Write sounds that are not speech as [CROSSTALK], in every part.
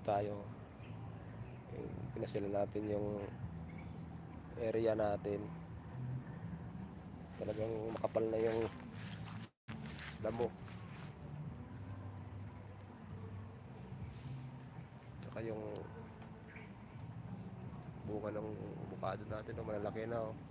dito tayo. Yung Pinasila natin yung area natin. Talagang makapal na yung damo. Tsaka yung bunga ng bukado natin, no, malalaki na. Oh.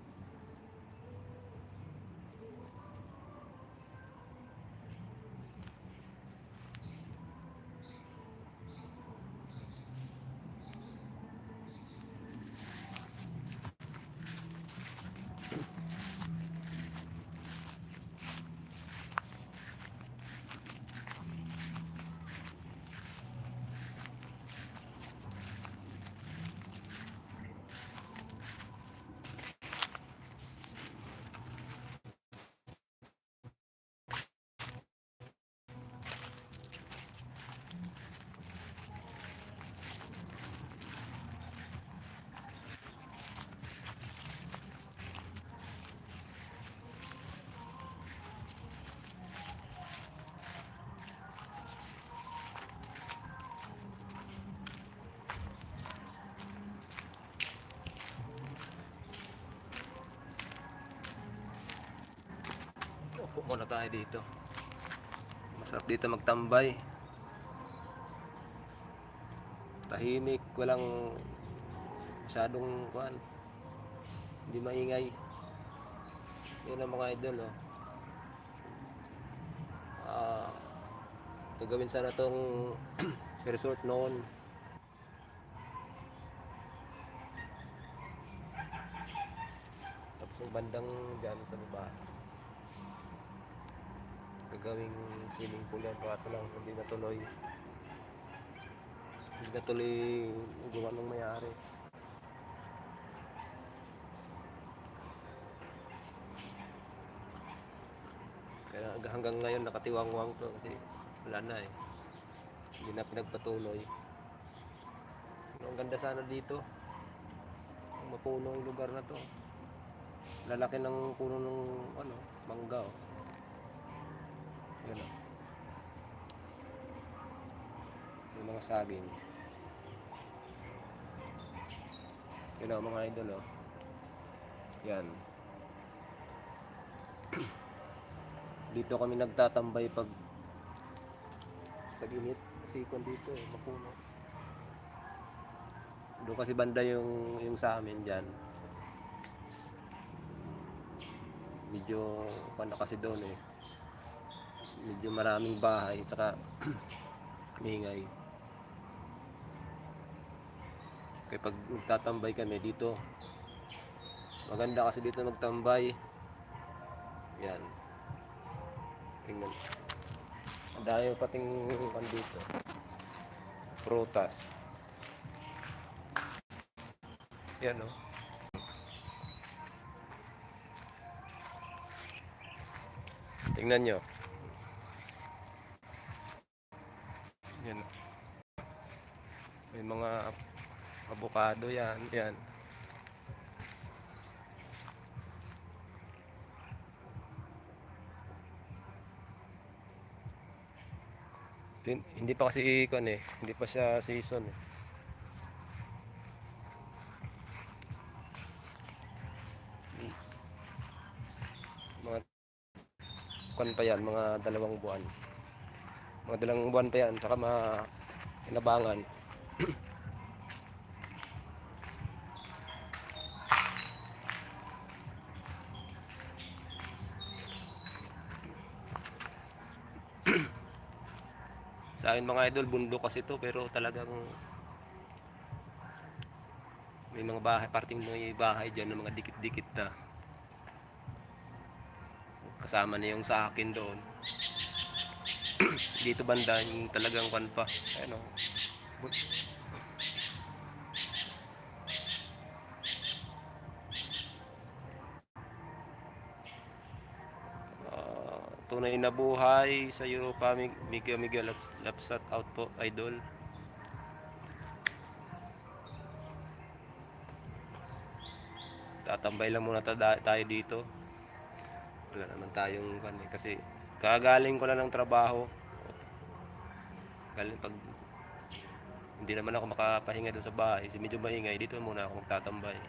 Muna tayo dito. Masarap dito magtambay. Tahimik, walang masyadong kuan. Hindi maingay. Yan ang mga idol, oh. Ah, gagawin sana tong [CLEARS THROAT] resort noon. Tapos yung bandang dyan sa baba gagawing swimming pool yan. Kaso lang hindi natuloy hindi natuloy gawa ng mayari. Kaya hanggang- ngayon nakatiwangwang to kasi wala na eh. Hindi na pinagpatuloy. Ang ganda sana dito. Ang mapuno yung lugar na to. Lalaki ng puno ng ano mangga oh yan. Yung mga saging. Yan o mga idol o. Yan. [CLEARS THROAT] dito kami nagtatambay pag tag-init. Kasi kung dito eh, mapuno. Doon kasi banda yung, yung sa amin dyan. Medyo paano kasi doon eh medyo maraming bahay saka [CLEARS THROAT] mingay kaya pag nagtatambay kami dito maganda kasi dito magtambay yan. Tingnan. Dami pating dito. Prutas. Yan o tingnan nyo May mga avocado yan. Yan. Hin- Hindi pa kasi kon eh. Hindi pa siya season eh. Mga kon pa yan, mga dalawang buwan mga dalang buwan pa yan saka mga inabangan sa mga idol bundok kasi to pero talagang may mga bahay parting may bahay dyan ng mga dikit-dikit na. Kasama na yung sa akin doon. [CLEARS THROAT] Dito banda yung talagang kwan pa. Ano Ah, tunay na buhay sa Europa Mig- Miguel Miguel Laps- Lapsat out po idol tatambay lang muna tayo dito wala naman tayong kwan eh, kasi kagaling ko lang ng trabaho galing pag Hindi naman ako makapahinga doon sa bahay. Kasi medyo maingay. Dito muna ako magtatambay.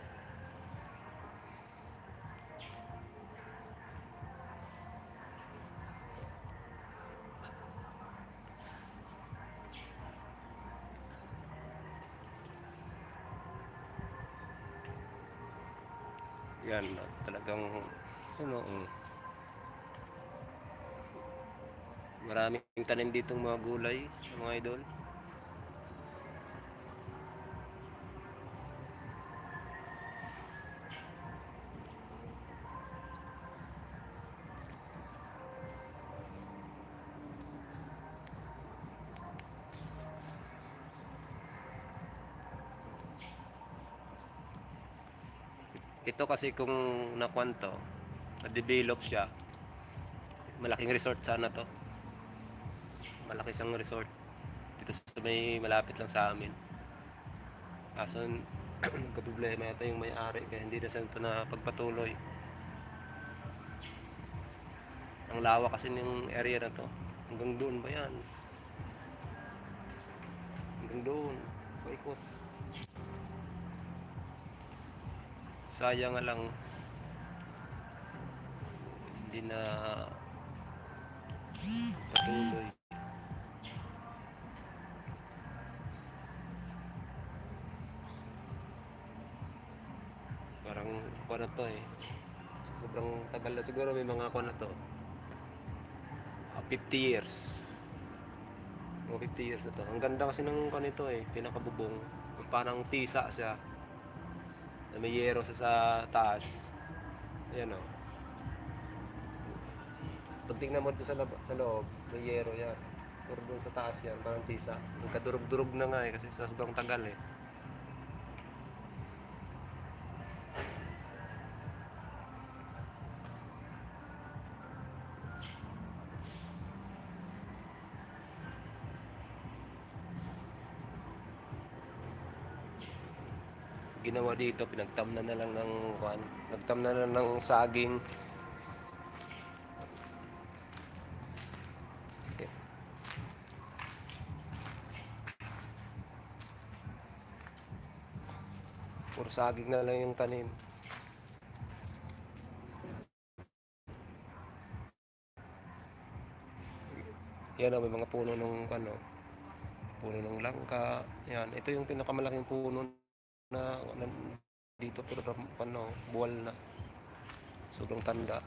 Yan, talagang ano, mm. maraming tanim ditong mga gulay, mga idol. Ito kasi kung nakuan to, na-develop siya, malaking resort sana to. Malaki siyang resort. Dito sa may malapit lang sa amin. Kaso [CLEARS THROAT] problema yata yung may-ari kaya hindi na siya ito na pagpatuloy. Ang lawa kasi ng area na to. Hanggang doon ba yan? Hanggang doon. Paikot. Sayang nga lang hindi na patuloy. Parang ako na to eh. Sobrang tagal na siguro may mga ako na to. Ah, 50 years. Mga 50 years na to. Ang ganda kasi ng kanito eh. Pinakabubong. Parang tisa siya na may yero sa, sa taas. Ayan o. Pag tingnan mo sa, lab- sa loob, may yero yan. Pero doon sa taas yan, parang tisa. Ang kadurog-durog na nga eh, kasi sa sobrang tagal eh. Ginawa dito, pinagtamnan na lang ng kwan, nagtamnan na lang ng saging. Okay. Puro saging na lang yung tanim. Yan o, may mga puno ng ano, puno ng langka. Yan, ito yung pinakamalaking puno na, na dito pero ano, buwal na. Sobrang tanda.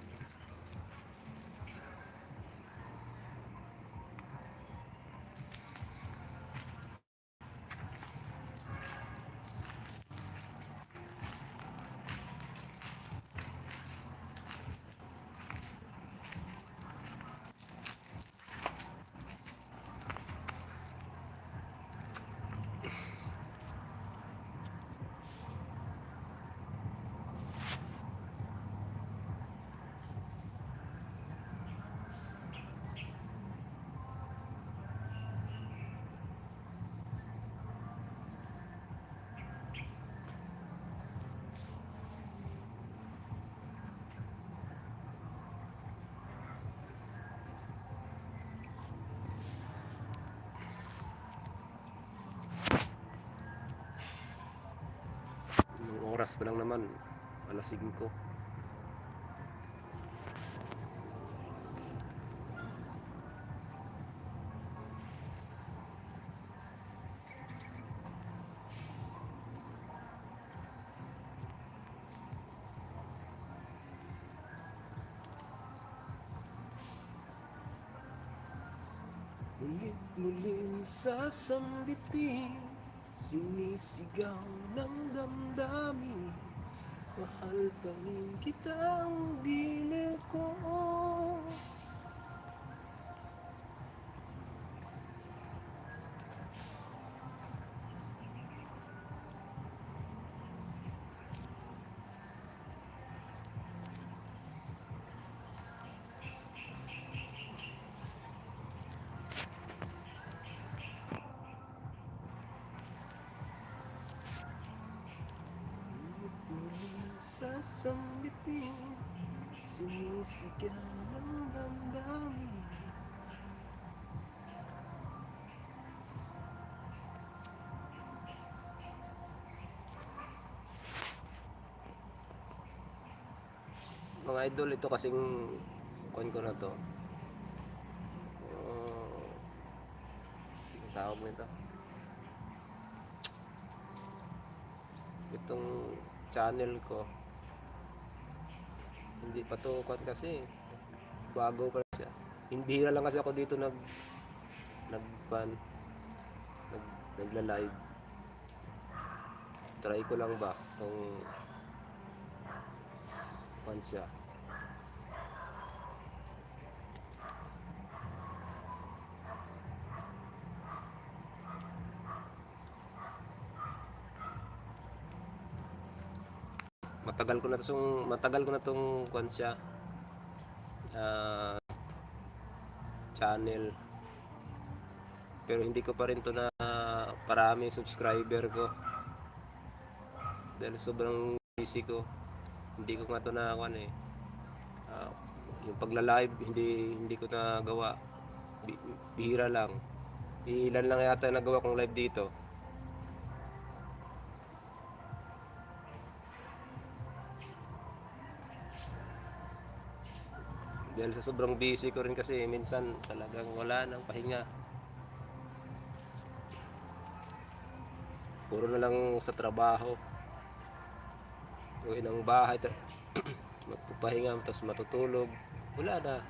Yung oras pa lang naman, alas 5. Mulit-muling sasambitin Sinisigaw ng damdamin. Mahal pa rin kitang gilid ko sasambitin Sumisikin ng damdamin. Mga idol, ito kasing kuhan ko na to. Uh, tawag mo ito. Itong channel ko. Hindi pa to kuan kasi. Bago pa siya. Hindi lang kasi ako dito nag nag kuan nag nagla-live. Try ko lang ba tong kuan siya. Matagal ko na tong matagal ko na tong kuan siya ah, channel. Pero hindi ko pa rin to na parami subscriber ko. Dahil sobrang busy ko hindi ko nga to na kuan eh. Ah, yung pagla-live hindi hindi ko nagawa. Bi- bihira lang. Ilan lang yata nagawa kong live dito Dahil sa sobrang busy ko rin kasi minsan talagang wala nang pahinga. Puro na lang sa trabaho. Uwi ng bahay, [CLEARS THROAT] magpapahinga, tapos matutulog. Wala na.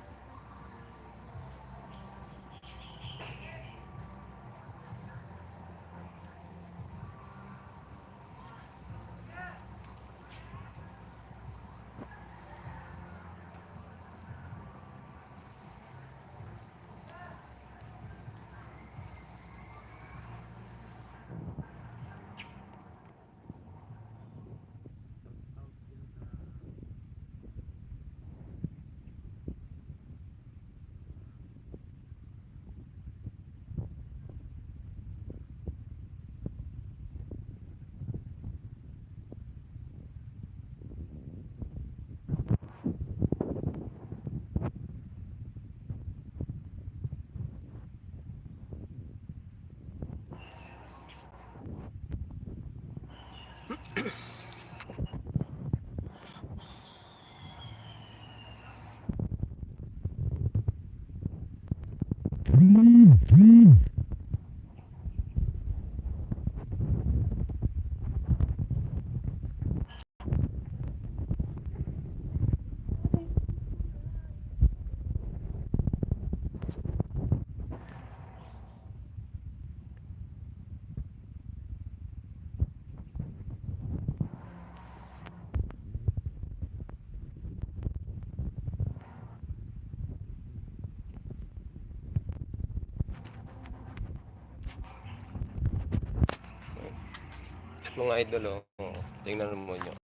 Mga idol, oh. Tingnan mo nyo.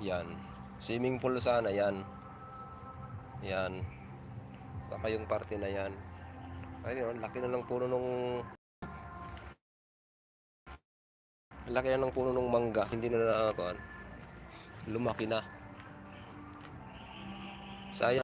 Yan. Swimming pool sana, yan. Yan. Saka yung parte na yan. Ayun, laki na ng puno nung... Laki na ng puno nung mangga. Hindi na nakakakuan. Lumaki na. Sayang.